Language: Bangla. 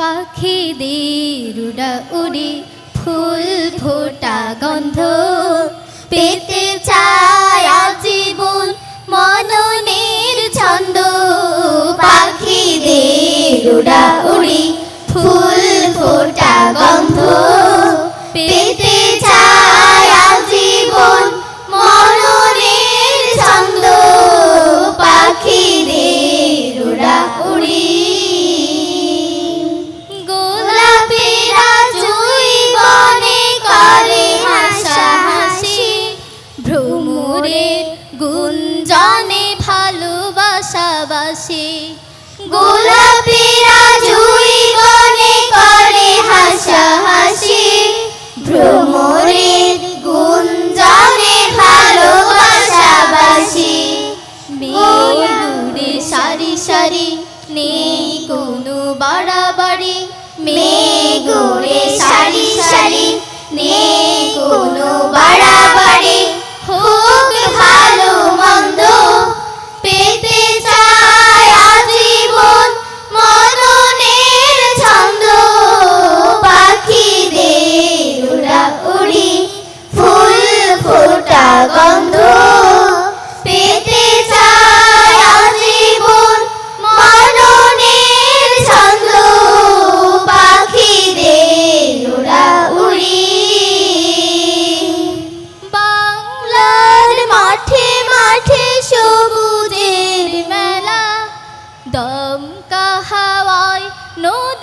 পাখিদের উড়া উড়ি ফুল ফোটা গন্ধ পেতে ছায়া জীবন মননের ছন্দ। পাখিদের উড়া জানে ভালোবাসাবাসি। গোলাপিরা জুই বনে করে হাসাহাসি। ভ্রমরে গুণ জানে ভালোবাসাবাসি। মেয়ে সারি সারি নেই কোনো বাড়াবাড়ি। মেয়ে সারি সারি নেই দমকা হাওয়ায় নদী